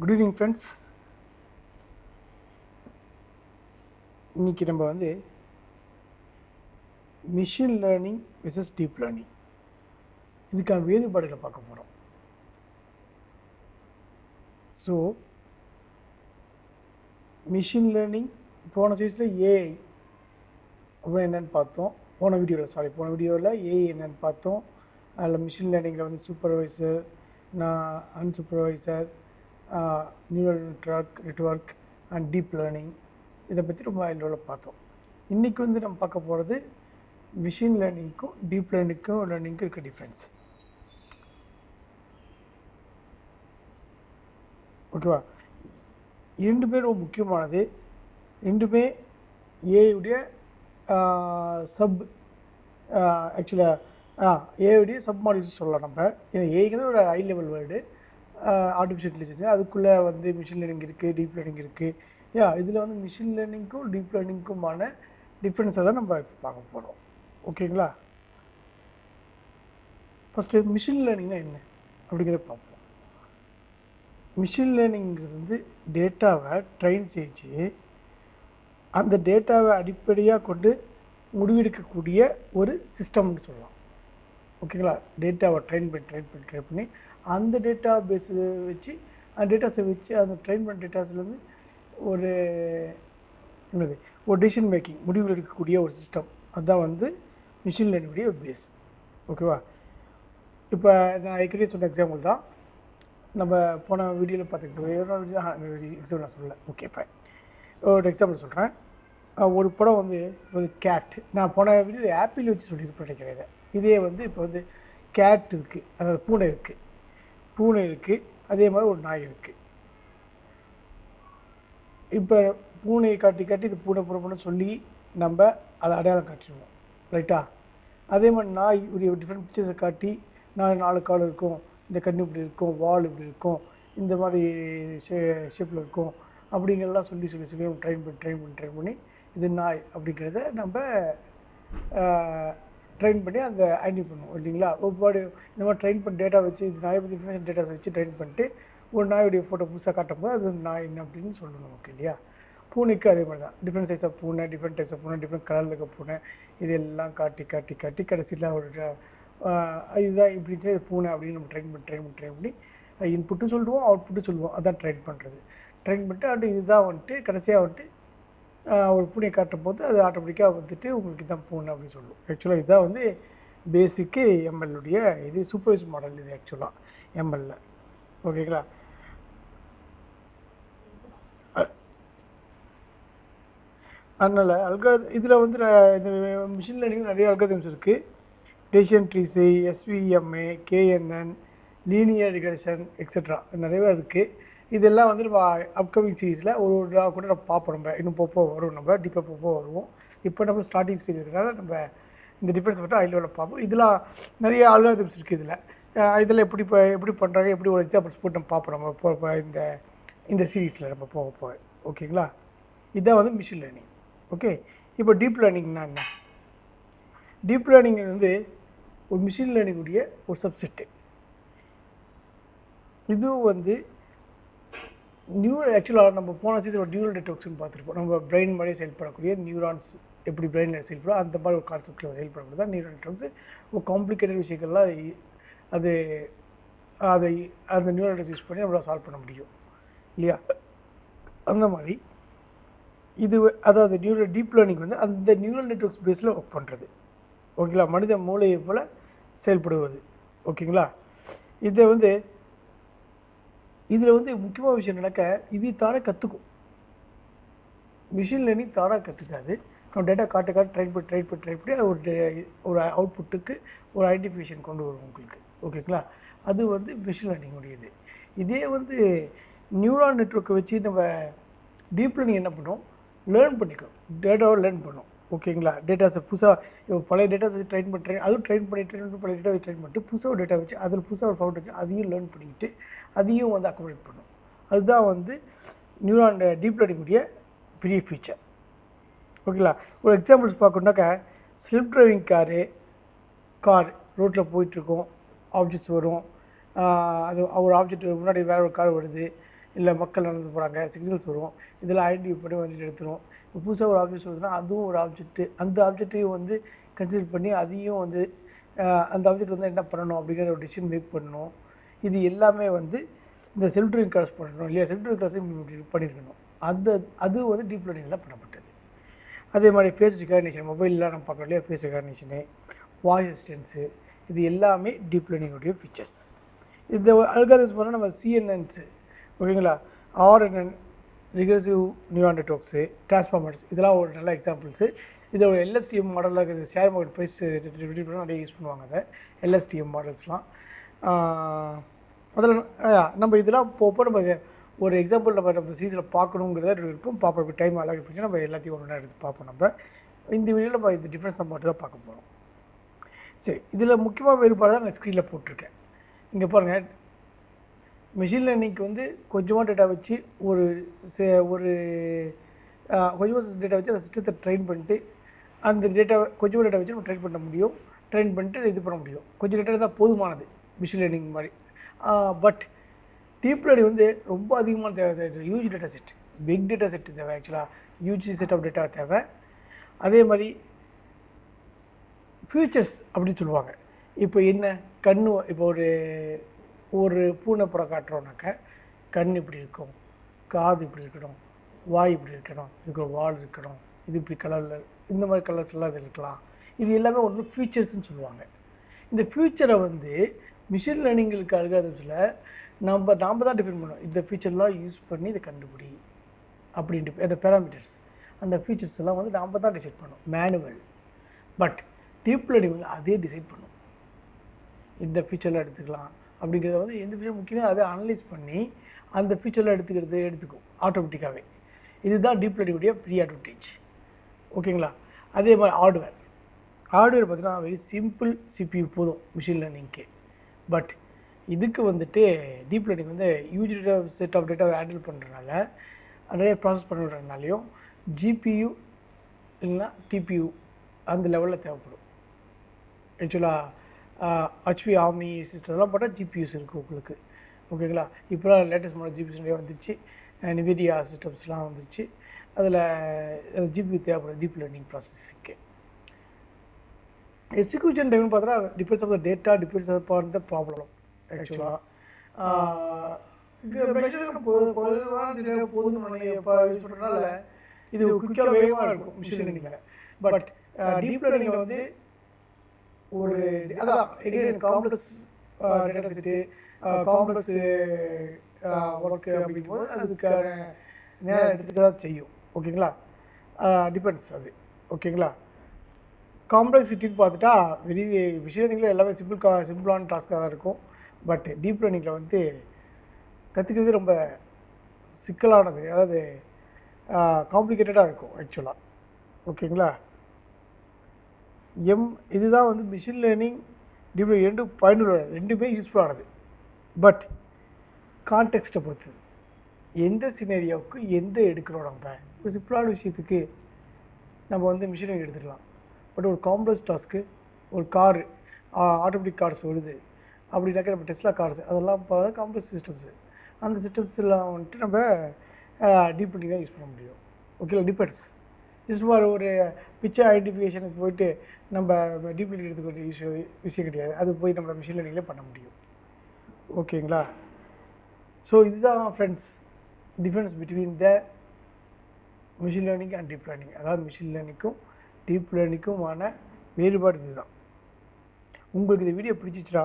Good evening friends இன்றைக்கி நம்ம வந்து machine learning versus deep learning இதுக்கான வேறுபாடுகளை பார்க்க போகிறோம் ஸோ மிஷின் லேர்னிங் போன சீஸில் ஏஐ அப்புறம் என்னன்னு பார்த்தோம். போன வீடியோவில் சாரி போன வீடியோவில் ஏஐ என்னென்னு பார்த்தோம். அதில் மிஷின் லேர்னிங்கில் வந்து சூப்பர்வைசர் நான் unsupervised neural network network and deep learning இதை பற்றி ரொம்ப அதில் பார்த்தோம். இன்றைக்கி வந்து நம்ம பார்க்க போகிறது மிஷின் லேர்னிங்க்கும் டீப் லேர்னிங்க்கும் லேர்னிங்க்கும் இருக்க டிஃப்ரென்ஸ் ஓகேவா ரெண்டு பேரும் முக்கியமானது. ரெண்டுமே ஏயுடைய சப் ஆக்சுவலாக ஏயுடைய சப் மாடல்ஸ் சொல்லலாம் நம்ம. ஏன்னா ஏங்கிறது ஒரு high level word artificial intelligence அதுக்குள்ளே வந்து மிஷின் லேர்னிங் இருக்குது டீப் லேர்னிங் இருக்குது யா இதில் வந்து மிஷின் லேர்னிங்க்கும் டீப் லேர்னிங்க்குமான டிஃப்ரென்ஸ் எல்லாம் நம்ம இப்போ பார்க்க போகிறோம் ஓகேங்களா? ஃபஸ்ட்டு மிஷின் லேர்னிங்னா என்ன? அப்படிங்கிறத பார்ப்போம். மிஷின் லேர்னிங்கிறது வந்து டேட்டாவை ட்ரெயின் செஞ்சு அந்த டேட்டாவை அடிப்படையாக கொண்டு முடிவெடுக்கக்கூடிய ஒரு சிஸ்டம்னு சொல்லலாம். ஓகேங்களா? டேட்டாவை ட்ரெயின் பண்ணி ட்ரெயின் பண்ணி ட்ரெயின் பண்ணி அந்த டேட்டா பேஸ் வச்சு அந்த டேட்டாஸை வச்சு அந்த ட்ரெயின் பண்ண டேட்டாஸ்லேருந்து ஒரு என்னது ஒரு டிசிஷன் மேக்கிங் முடிவில் எடுக்கக்கூடிய ஒரு சிஸ்டம் அதுதான் வந்து மிஷின் லேர்னிங்குடைய பேஸ் ஓகேவா? இப்போ நான் ஏற்கனவே சொன்ன எக்ஸாம்பிள் தான். நம்ம போன வீடியோவில் பார்த்த எக்ஸாம்பிள் எக்ஸாம்பிள் நான் சொல்லலை. ஓகே ஃபைன் ஒரு எக்ஸாம்பிள் சொல்கிறேன் ஒரு படம் வந்து இப்போ கேட் நான் போன வீடியோ ஆப்பிள் வச்சு சொல்லியிருப்பேன் நினைக்கிறேன் இதே வந்து இப்போ வந்து கேட் இருக்குது அதாவது பூனை இருக்குது பூனை இருக்குது அதே மாதிரி ஒரு நாய் இருக்குது இப்போ பூனையை காட்டி காட்டி இது பூனை பூனை சொல்லி நம்ம அதை அடையாளம் காட்டிடுவோம். ரைட்டா அதே மாதிரி நாய் ஒரு டிஃப்ரெண்ட் பிக்சர்ஸை காட்டி நாலு நாலு கால் இருக்கும். இந்த கண்ணு இப்படி இருக்கும் வால் இப்படி இருக்கும். இந்த மாதிரி ஷே ஷேப்பில் இருக்கும். அப்படிங்கிறலாம் சொல்லி சொல்லி சொல்லி ட்ரெயின் பண்ணி ட்ரெயின் பண்ணி ட்ரெயின் பண்ணி இது நாய் அப்படிங்கிறத நம்ம ட்ரெயின் பண்ணி அந்த ஐடென்டி பண்ணுவோம் இல்லைங்களா? ஒவ்வொரு இந்த மாதிரி ட்ரெயின் பண்ணி டேட்டா வச்சு இது நாயை பற்றி இன்ஃபர்மேஷன் டேட்டாஸ் வச்சு ட்ரெயின் பண்ணிட்டு ஒரு நாயுடைய ஃபோட்டோ புதுசாக காட்டும்போது அது நாய் என்ன அப்படின்னு சொல்லணும் நமக்கு இல்லையா? பூனைக்கு அதே மாதிரி தான். டிஃப்ரெண்ட் சைஸ் ஆஃப் பூனை டிஃப்ரெண்ட் டைப்ஸ் ஆஃப் பூனை டிஃப்ரெண்ட் கலரில் இருக்க பூனை இதெல்லாம் காட்டி காட்டி காட்டி கடைசியில் ஒரு இதுதான் இப்படி இது பூனை அப்படின்னு நம்ம ட்ரெயின் பண்ணி ட்ரெயின் பண்ணி ட்ரெயின் பண்ணி இன்புட்டும் சொல்லுவோம் அவுட்புட்டும் சொல்லுவோம். அதான் ட்ரெயின் பண்ணுறது ட்ரெயின் பண்ணிட்டு அப்படி இதுதான் வந்துட்டு கடைசியாக வந்துட்டு ஒரு பூனையை காட்டும் போது அது ஆட்டோமேட்டிக்காக வந்துட்டு உங்களுக்கு தான் பூனை அப்படின்னு சொல்லுவோம் ஆக்சுவலாக இதுதான் வந்து பேசிக்கு எம்எல்லுடைய இது சூப்பர்வைஸ் மாடல் இது ஆக்சுவலாக எம்எல்ல ஓகேங்களா அதனால் அல்காத இதில் வந்து இந்த மிஷின் லேர்னிங் நிறைய அல்காதம்ஸ் இருக்குது decision trees SVM KNN linear regression etcetera நிறையவே இருக்குது இதெல்லாம் வந்து நம்ம அப்கமிங் சீரீஸில் ஒரு ஒரு நாள் கூட நம்ம பார்ப்போம். நம்ம இன்னும் போப்போ வரும் நம்ம டீப்பாக போப்போ வருவோம். இப்போ நம்ம ஸ்டார்டிங் ஸ்டேஜ் இருக்கிறனால நம்ம இந்த டிஃப்ரென்ஸ் மட்டும் ஐ லெவலில் பார்ப்போம். இதெல்லாம் நிறைய அல்காதம்ஸ் இருக்குது இதில். இதில் எப்படி இப்போ எப்படி பண்ணுறாங்க எப்படி ஒரு எக்ஸாம்பிள்ஸ் போட்டு நம்ம பார்ப்போம். நம்ம இப்போ இந்த இந்த சீரீஸில் நம்ம போக போக. ஓகேங்களா? இதுதான் வந்து மிஷின் லேர்னிங் ஓகே? இப்போ டீப் லேர்னிங்னா என்ன? டீப் லேர்னிங் வந்து ஒரு மிஷின் லேர்னிங்குடைய ஒரு சப்செட்டு இதுவும் வந்து நியூரல் ஆக்சுவலாக நம்ம போன சீசன் ஒரு நியூரல் நெட்ஒர்க்ஸ்னு பார்த்துருப்போம். நம்ம பிரெயின் மாதிரி செயல்படக்கூடிய நியூரான்ஸ் எப்படி பிரெயினில் செயல்படும் அந்த மாதிரி ஒரு கான்செப்டில் செயல்படக்கூடிய தான் நியூரல் நெட்ஒர்க்ஸ் ஒரு காம்ப்ளிகேட்டட் விஷயங்கள்லாம் அது அதை அந்த நியூரல் நெட்ஒர்க்ஸ் யூஸ் பண்ணி நம்மளால் சால்வ் பண்ண முடியும். இல்லையா? அந்த மாதிரி இது அதாவது நியூரல் டீப் லேர்னிங் வந்து அந்த நியூரல் நெட்ஒர்க்ஸ் பேஸில் ஒர்க் பண்ணுறது ஓகேங்களா? மனித மூளையை போல் செயல்படுவது. ஓகேங்களா? இதை வந்து இதில் வந்து முக்கியமான விஷயம் நடக்க இது தானே கற்றுக்கும் மிஷின் லேர்னிங் தானாக கற்றுக்காது நம்ம டேட்டா காட்டு காட்டு ட்ரை பண்ணி ட்ரை பண்ணி ட்ரைட் பண்ணி அது ஒரு ஒரு அவுட்புட்டுக்கு ஒரு ஐடென்டிஃபிகேஷன் கொண்டு வரும் உங்களுக்கு. ஓகேங்களா அது வந்து மிஷின் லேர்னிங்குடையது இதே வந்து நியூரான் நெட்ஒர்க்கை வச்சு நம்ம டீப் லேர்னிங் என்ன பண்ணும்? லேர்ன் பண்ணிக்கும். டேட்டாவை லேர்ன் பண்ணும். ஓகேங்களா? டேட்டாஸை புதுசாக பழைய டேட்டாஸ் வச்சு ட்ரெயின் பண்ணுறேன் அதுவும் ட்ரெயின் பண்ணி ட்ரெயின் பண்ணி பழைய டேட்டா வச்சு ட்ரெயின் பண்ணிட்டு புதுசாக ஒரு டேட்டா வச்சு அதில் புதுசாக ஒரு ஃபவுண்ட் வச்சு அதையும் லேர்ன் பண்ணிக்கிட்டு அதையும் வந்து அக்கோமடேட் பண்ணும். அதுதான் வந்து நியூரான் டீப் லேர்னிங்குடைய பெரிய ஃபீச்சர் ஓகேங்களா? ஒரு எக்ஸாம்பிள்ஸ் பார்க்கணுன்னாக்கா செல்ஃப் டிரைவிங் காரு கார் ரோட்டில் போயிட்டுருக்கோம் ஆப்ஜெக்ட்ஸ் வரும். அது ஒரு ஆப்ஜெக்ட் முன்னாடி வேற ஒரு கார் வருது. இல்லை மக்கள் நடந்து போகிறாங்க சிக்னல்ஸ் வரும். இதெல்லாம் ஐடென்டிஃபை பண்ணி வந்து எடுத்துரும். இப்போ புதுசாக ஒரு ஆப்ஜெக்ட் வருதுன்னா அதுவும் ஒரு ஆப்ஜெக்ட் அந்த ஆப்ஜெக்டையும் வந்து கன்சிடர் பண்ணி அதையும் வந்து அந்த ஆப்ஜெக்ட் வந்து என்ன பண்ணணும் அப்படிங்கிற ஒரு டிசிஷன் மேக் பண்ணணும். இது எல்லாமே வந்து இந்த செல்ஃப் ட்ரைவிங் கிளாஸ் பண்ணணும் இல்லையா செல்ஃப் ட்ரைவிங் பண்ணியிருக்கணும் அந்த அது வந்து டீப் லேர்னிங்கில் பண்ணப்பட்டது. அதே மாதிரி ஃபேஸ் ரெகக்னிஷன் மொபைலில் நம்ம பார்க்குறோம் இல்லையா? ஃபேஸ் ரெகக்னிஷனு வாய்ஸ் அசிஸ்டன்ஸு இது எல்லாமே டீப் லேர்னிங்குடைய ஃபீச்சர்ஸ் இந்த அல்காரிதம்ஸ் பண்ணால் நம்ம சிஎன்என்ஸு ஓகேங்களா? ஆர்என்என் ரிகர்சிவ் நியூரான் டோக்ஸு டிரான்ஸ்ஃபார்மர்ஸ் இதெல்லாம் ஒரு நல்ல எக்ஸாம்பிள்ஸு இது ஒரு எல்எஸ்டிஎம் மாடலில் இருக்கிறது ஷேர் மார்க்கெட் ப்ரைஸ் பண்ண நிறைய யூஸ் பண்ணுவாங்க அதை. எல்எஸ்டிஎம் மாடல்ஸ்லாம் அதில் நம்ம இதெல்லாம் போப்போ நம்ம ஒரு எக்ஸாம்பிள் நம்ம நம்ம சீரிஸில் பார்க்கணுங்கிறத இருக்கும் பார்ப்போம். இப்போ டைம் அழகாக போச்சு நம்ம எல்லாத்தையும் ஒன்று எடுத்து பார்ப்போம் நம்ம. இந்த வீடியோவில் நம்ம இந்த டிஃப்ரென்ஸ் நம்ம மட்டும் தான் பார்க்க போகிறோம் சரி இதில் முக்கியமாக வேறுபாடு தான் நான் ஸ்க்ரீனில் போட்டிருக்கேன். இங்கே பாருங்கள் மிஷின் லேர்னிங்க்கு வந்து கொஞ்சமாக டேட்டா வச்சு ஒரு ஒரு கொஞ்சமாக டேட்டா வச்சு அந்த சிஸ்டத்தை ட்ரெயின் பண்ணிட்டு அந்த டேட்டா கொஞ்சமாக டேட்டா வச்சு நம்ம ட்ரெயின் பண்ண முடியும். ட்ரெயின் பண்ணிட்டு இது பண்ண முடியும். கொஞ்சம் டேட்டா தான் போதுமானது மிஷின் லேர்னிங் மாதிரி. பட் டீப் லேர்னிங் வந்து ரொம்ப அதிகமான தேவை. Huge data set big data set தேவை ஆக்சுவலாக ஹியூஜ் செட் ஆஃப் டேட்டா தேவை. அதே மாதிரி ஃபியூச்சர்ஸ் அப்படின்னு சொல்லுவாங்க. இப்போ என்ன? கண்ணு இப்போ ஒரு ஒரு பூனை படம் காட்டுறோம்னாக்க கண் இப்படி இருக்கும் காது இப்படி இருக்கணும் வாய் இப்படி இருக்கணும் இதுக்கு ஒரு வால் இருக்கணும் இது இப்படி கலரில் இந்த மாதிரி கலர்ஸ் எல்லாம் இது இருக்கலாம். இது எல்லாமே ஒன்று ஃபியூச்சர்ஸ்ன்னு சொல்லுவாங்க. இந்த ஃபியூச்சரை வந்து மிஷின் லேர்னிங்களுக்கு அல்காரிதம்ஸில் நம்ம நாம் தான் டிஃபைன் பண்ணோம் இந்த ஃபீச்சர்லாம் யூஸ் பண்ணி இதை கண்டுபிடி அப்படின்ட்டு அந்த பேராமீட்டர்ஸ் அந்த ஃபீச்சர்ஸ் எல்லாம் வந்து நாம் தான் டிசைட் பண்ணோம் மேனுவல் பட் டீப் லேர்னிங் வந்து அதே டிசைட் பண்ணும் இந்த ஃபீச்சர்லாம் எடுத்துக்கலாம். அப்படிங்கிறத வந்து எந்த ஃபீச்சர் முக்கியமாக அதை அனலைஸ் பண்ணி அந்த ஃபீச்சரில் எடுத்துக்கிறது எடுத்துக்கும். ஆட்டோமேட்டிக்காகவே இதுதான் டீப் லேர்னிங்குடைய ப்ரீ அட்வான்டேஜ் ஓகேங்களா அதே மாதிரி ஹார்ட்வேர் ஹார்ட்வேர் பார்த்தீங்கன்னா வெரி சிம்பிள் சிபியூ போதும் மிஷின் லேர்னிங்க்கு பட் இதுக்கு வந்துட்டு டீப் லேர்னிங் வந்து யூஜ் டேட்டா செட் ஆஃப் டேட்டாவை ஹேண்டில் பண்ணுறதுனால நிறைய ப்ராசஸ் பண்ணுறதுனாலையும் ஜிபியு இல்லைன்னா டிபியு அந்த லெவலில் தேவைப்படும். ஆக்சுவலாக ஹச்பி ஆர்மி சிஸ்டம்லாம் போட்டால் ஜிபியூஸ் இருக்குது உங்களுக்கு. ஓகேங்களா இப்போலாம் லேட்டஸ்ட் மாடல் ஜிபியூஸ் நிறைய வந்துருச்சு நிவிடியா சிஸ்டம்ஸ்லாம் வந்துருச்சு அதில் ஜிபியூ தேவைப்படும் டீப் லேர்னிங் ப்ராசஸிங்க்கு எக்ஸிக்யூஷன் டைம்னு பார்த்தா depends of the data depends upon the problem ஆக்சுவலாக இது குயிக்காக வேகமாக இருக்கும் மிஷின் லேர்னிங்கில் பட் டீப் லேர்னிங்கில் வந்து ஒரு அதான் again complex data set complex work அப்படிங்கும்போது அதுக்கான நேரம் எடுத்துக்க தான் செய்யும். ஓகேங்களா? டிபெண்ட்ஸ் அது. ஓகேங்களா? காம்ப்ளெக்சிட்டின்னு பார்த்துட்டா வெரி விஷயங்களில் எல்லாமே சிம்பிள் கா சிம்பிளான டாஸ்க்காக தான் இருக்கும். பட் டீப் லேர்னிங்கில் வந்து கற்றுக்கிறது ரொம்ப சிக்கலானது. அதாவது காம்ப்ளிகேட்டடாக இருக்கும் ஆக்சுவலாக ஓகேங்களா? எம் இதுதான் வந்து மிஷின் லேர்னிங் டீப் ரெண்டு பயனுள்ள ரெண்டுமே யூஸ்ஃபுல்லானது பட் கான்டெக்ஸ்ட்டை பொறுத்தது. எந்த சினேரியாவுக்கு எந்த எடுக்கிறோம் நம்ம? ஒரு சிம்பிளான விஷயத்துக்கு நம்ம வந்து மிஷினை எடுத்துக்கலாம் பட் ஒரு காம்ப்ளெக்ஸ் டாஸ்க்கு ஒரு காரு ஆட்டோமேட்டிக் கார்ஸ் வருது. அப்படின்னாக்கா நம்ம டெஸ்லா கார்ஸ் அதெல்லாம் பார்த்தா காம்ப்ளெக்ஸ் சிஸ்டம்ஸு அந்த சிஸ்டம்ஸ்லாம் வந்துட்டு நம்ம டீப் பண்ணி தான் யூஸ் பண்ண முடியும். ஓகேங்களா டிபெண்ட்ஸ் ஜஸ்ட் ஃபார் ஒரு பிக்சர் ஐடென்டிஃபிகேஷனுக்கு போயிட்டு நம்ம டீப் எடுத்துக்கிற இஷ்யூ விஷயம் விஷயம் கிடையாது. அது போய் நம்ம மிஷின் லேர்னிங்லேயே பண்ண முடியும். ஓகேங்களா ஸோ இதுதான் friends difference between the machine learning and deep learning அதாவது மிஷின் லேர்னிங்க்கும் டீப் லேர்னிங்க்குமான வேறுபாடு இதுதான். உங்களுக்கு இந்த வீடியோ பிடிச்சிச்சுன்னா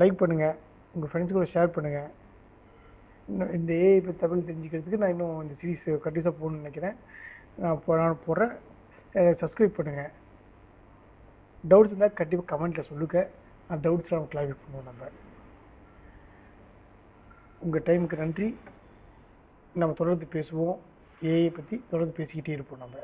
லைக் பண்ணுங்கள் உங்கள் ஃப்ரெண்ட்ஸ் கூட ஷேர் பண்ணுங்கள் இன்னும் இந்த ஏஐ இப்போ தமிழ் தெரிஞ்சுக்கிறதுக்கு நான் இன்னும் இந்த சீரீஸ் கண்டிப்பாக போகணும்னு நினைக்கிறேன். நான் போ- நான் போடுறேன் சப்ஸ்கிரைப் பண்ணுங்கள் டவுட்ஸ் இருந்தால் கண்டிப்பாக கமெண்ட்டில் சொல்லுங்கள் அந்த டவுட்ஸ்லாம் நம்ம கிளாரிஃபை பண்ணுவோம் நம்ம. உங்கள் டைமுக்கு நன்றி. நம்ம தொடர்ந்து பேசுவோம். ஏஐ பற்றி தொடர்ந்து பேசிக்கிட்டே இருப்போம் நம்ம.